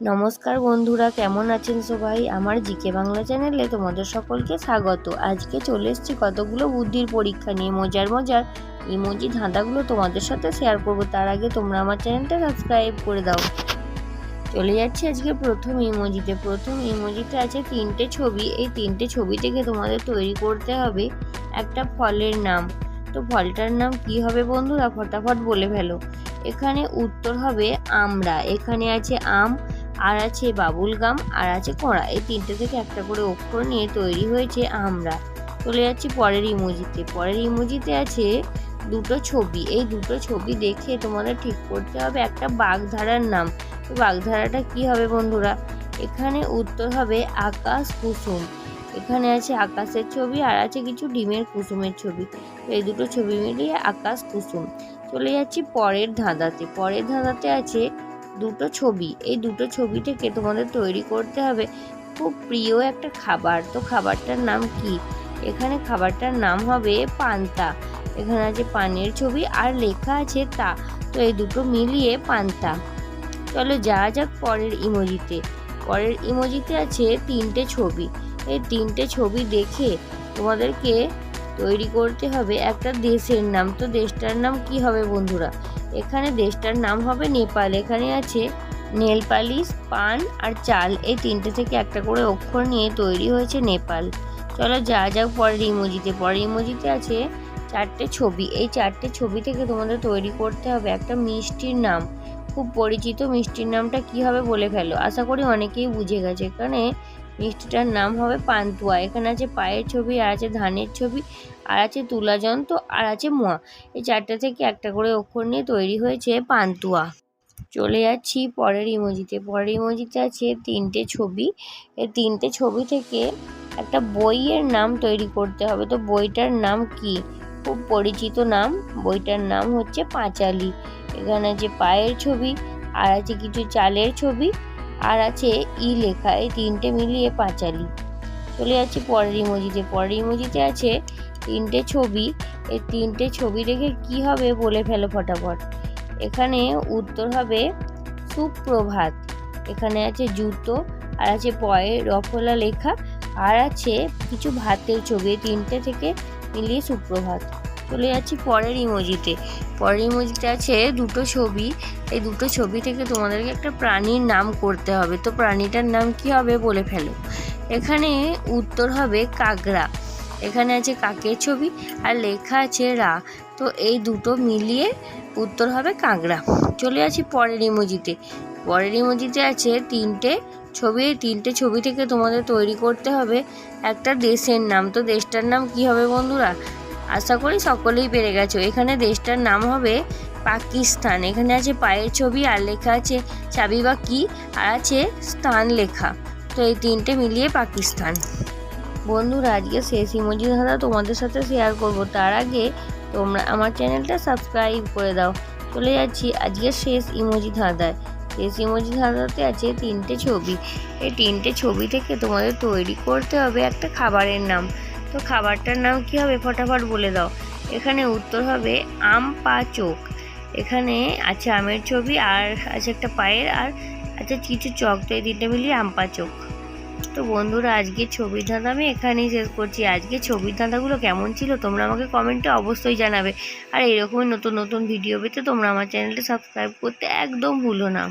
নমস্কার বন্ধুরা, কেমন আছেন সবাই? আমার জিকে বাংলা চ্যানেলে তোমাদের সকলকে স্বাগত। আজকে চলে এসেছি কতগুলো বুদ্ধির পরীক্ষা নিয়ে। মজার মজার ইমোজি ধাঁধাগুলো তোমাদের সাথে শেয়ার করব। তার আগে তোমরা আমার চ্যানেলটা সাবস্ক্রাইব করে দাও। চলে যাচ্ছি আজকে প্রথম ইমোজিতে। প্রথম ইমোজিতে আছে তিনটে ছবি। এই তিনটে ছবি থেকে তোমাদের তৈরি করতে হবে একটা ফলের নাম। তো ফলটার নাম কি হবে বন্ধুরা? ফটাফট বলে ফেলো। এখানে উত্তর হবে আমরা এখানে আছে আম আর আছে বাবুল গাম, আর আছে কড়া। এই তিনটে থেকে একটা করে অক্ষর নিয়ে তৈরি হয়েছে আমরা। চলে যাচ্ছি পরের ইমোজিতে। পরের ইমোজিতে আছে দুটো ছবি। এই দুটো ছবি দেখে তোমাদের ঠিক করতে হবে একটা বাগধারার নাম। তো বাগধারাটা কি হবে বন্ধুরা? এখানে উত্তর হবে আকাশ কুসুম। এখানে আছে আকাশের ছবি, আর আছে কিছু ডিমের কুসুমের ছবি। তো এই দুটো ছবি মিলিয়ে আকাশ কুসুম। চলে যাচ্ছি পরের ধাঁধাতে। পরের ধাঁধাতে আছে দুটো ছবি। এই দুটো ছবি থেকে তোমাদের তৈরি করতে হবে খুব প্রিয় একটা খাবার। তো খাবারটার নাম কি? এখানে খাবারটার নাম হবে পান্তা। এখানে আছে পানের ছবি আর লেখা আছে তা। তো এই দুটো মিলিয়ে পান্তা। চলো যা যাক পরের ইমোজিতে। পরের ইমোজিতে আছে তিনটে ছবি। এই তিনটে ছবি দেখে তোমাদেরকে তৈরি করতে হবে একটা দেশের নাম। তো দেশটার নাম কি হবে বন্ধুরা? এখানে দেশটার নাম হবে নেপাল। এখানে আছে নেল পালিশ, পান আর চাল। এই তিনটে থেকে একটা করে অক্ষর নিয়ে তৈরি হয়েছে নেপাল। চলো যা যাক পরের ইমোজিতে। পরের ইমোজিতে আছে চারটে ছবি। এই চারটে ছবি থেকে তোমাদের তৈরি করতে হবে একটা মিষ্টির নাম। খুব পরিচিত মিষ্টির নামটা কি হবে বলে ফেলো। আশা করি অনেকেই বুঝে গেছে। এখানে মিষ্টিটার নাম হবে পান্তুয়া। এখানে আছে পায়ের ছবি, আর আছে ধানের ছবি, আর আছে তুলা যন্ত্র আর আছে মোয়া। এই চারটে থেকে একটা করে অক্ষর নিয়ে তৈরি হয়েছে পান্তুয়া। চলে যাচ্ছি পরের ইমোজিতে। পরের ইমোজিতে আছে তিনটে ছবি। এই তিনটে ছবি থেকে একটা বইয়ের নাম তৈরি করতে হবে। তো বইটার নাম কি? খুব পরিচিত নাম। বইটার নাম হচ্ছে পাঁচালি। এখানে আছে পায়ের ছবি, আর আছে কিছু চালের ছবি আর আছে ই লেখা এই তিনটে মিলিয়ে পাঁচালি। চলে যাচ্ছি পরের ইমোজিতে। পরের ইমোজিতে আছে তিনটে ছবি। এই তিনটে ছবি দেখে কি হবে বলে ফেলো ফটাফট। এখানে উত্তর হবে সুপ্রভাত। এখানে আছে জুতো, আর আছে পয়ে রফলা লেখা, আর আছে কিছু ভাতের ছবি। তিনটে থেকে মিলিয়ে সুপ্রভাত। চলে যাচ্ছি পরের ইমোজিতে পরের ইমোজিতে আছে দুটো ছবি। এই দুটো ছবি থেকে তোমাদেরকে একটা প্রাণীর নাম করতে হবে। তো প্রাণীটার নাম কি হবে বলে ফেলো। এখানে উত্তর হবে কাকড়া। এখানে আছে কাকের ছবি আর লেখা আছে রা। তো এই দুটো মিলিয়ে উত্তর হবে কাঁকড়া। চলে আসি পরের ইমোজিতে পরের ইমোজিতে আছে তিনটে ছবি। এই তিনটে ছবি থেকে তোমাদের তৈরি করতে হবে একটা দেশের নাম। তো দেশটার নাম কি হবে বন্ধুরা? আশা করি সকলেই পেরে গেছো। এখানে দেশটার নাম হবে পাকিস্তান। এখানে আছে পায়ের ছবি আর লেখা আছে চাবি বা কি, আর আছে স্থান লেখা। তো এই তিনটে মিলিয়ে পাকিস্তান। বন্ধুরা, আজকে শেষ ইমোজি ধাঁধা তোমাদের সাথে শেয়ার করব। তার আগে তোমরা আমার চ্যানেলটা সাবস্ক্রাইব করে দাও। চলে যাচ্ছি আজকে শেষ ইমোজি ধাঁধায়। শেষ ইমোজি ধাঁধাতে আছে তিনটে ছবি। এই তিনটে ছবি থেকে তোমাদের তৈরি করতে হবে একটা খাবারের নাম। তো খাবারটার নাম কি হবে? ফটাফট বলে দাও। এখানে উত্তর হবে আম পা চোখ। এখানে আছে আমের ছবি, আর আছে একটা পায়ের, আর আছে কিছু চক। তো এই তিনটে মিলিয়ে আম পা চোখ। তো বন্ধুরা আজকে ছবির ধাঁধা আমি এখানেই শেষ করছি। আজকে ছবির ধাঁধাগুলো কেমন ছিল তোমরা আমাকে কমেন্টে অবশ্যই জানাবে। আর এরকমই নতুন নতুন ভিডিও পেতে তোমরা আমার চ্যানেলটা সাবস্ক্রাইব করতে একদম ভুলো না।